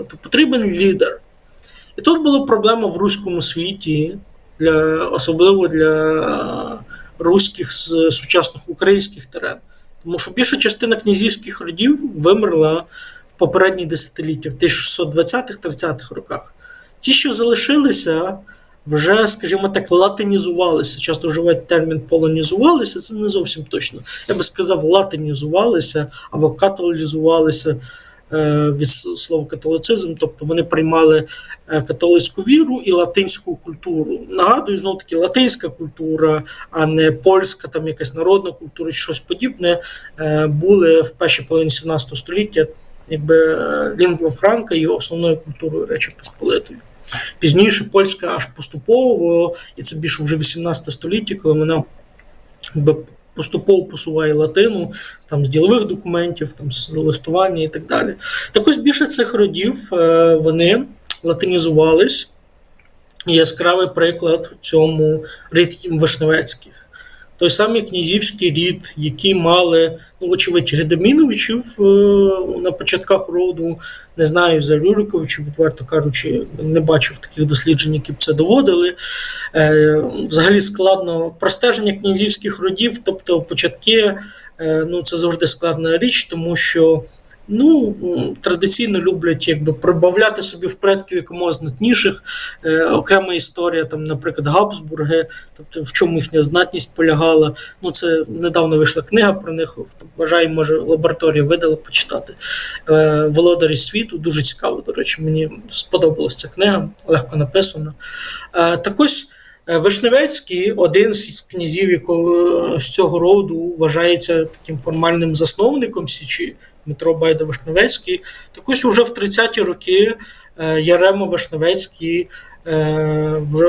Тобто потрібен лідер. І тут була проблема в руському світі, для, особливо для руських з сучасних українських терен. Тому що більша частина князівських родів вимерла в попередні десятиліття, в 1620-30-х роках. Ті, що залишилися, вже, скажімо так, латинізувалися. Часто вживають термін полонізувалися, це не зовсім точно. Я би сказав, латинізувалися або католізувалися е, від слова католицизм, тобто вони приймали е, католицьку віру і латинську культуру. Нагадую, знову таки, латинська культура, а не польська, там якась народна культура щось подібне, е, були в першій половині 17 століття, якби е, лінгва франка є основною культурою Речі Посполитої. Пізніше польська аж поступово, і це більше вже 18 століття, коли вона поступово посуває латину там, з ділових документів, там, з листування і так далі. Так ось більше цих родів е, вони латинізувались. Яскравий приклад в цьому рід Вишневецьких. Той самий князівський рід, які мали, ну, очевидь, Гедеміновичів е, на початках роду, не знаю за Рюриковичів, відверто кажучи, не бачив таких досліджень, які б це доводили. Е, взагалі складно простеження князівських родів, тобто початки, е, ну це завжди складна річ, тому що. Ну, традиційно люблять якби прибавляти собі в предків якомога знатніших. Е, окрема історія, там, наприклад, Габсбурги, тобто в чому їхня знатність полягала. Ну, це недавно вийшла книга про них. Бажає, може, лабораторія видала почитати. Е, Володарі світу. Дуже цікаво, до речі, мені сподобалася ця книга, легко написана. Е, так ось. Е, Вишневецький, один з князів, якого з цього роду вважається таким формальним засновником Січі, Дмитро Байда Вишневецький. Так ось уже в 30-ті роки е, Ярема Вишневецький е, вже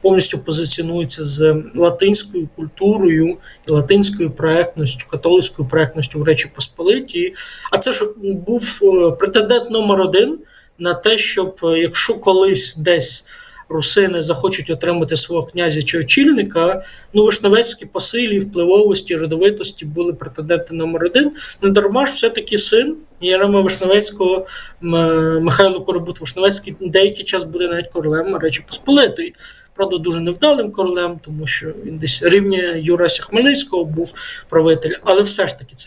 повністю позиціонується з латинською культурою і латинською проектністю, католицькою проектністю в Речі Посполитій. А це ж був е, претендент номер один на те, щоб е, якщо колись десь русини захочуть отримати свого князя чи очільника, ну Вишневецькі по силі, впливовості, родовитості були претенденти номер один. Не дарма ж все-таки син Єрема Вишневецького, Михайло Коробут Вишневецький, деякий час буде навіть королем Речі Посполитої. Правда, дуже невдалим королем, тому що він десь рівня Юрася Хмельницького був правитель, але все ж таки це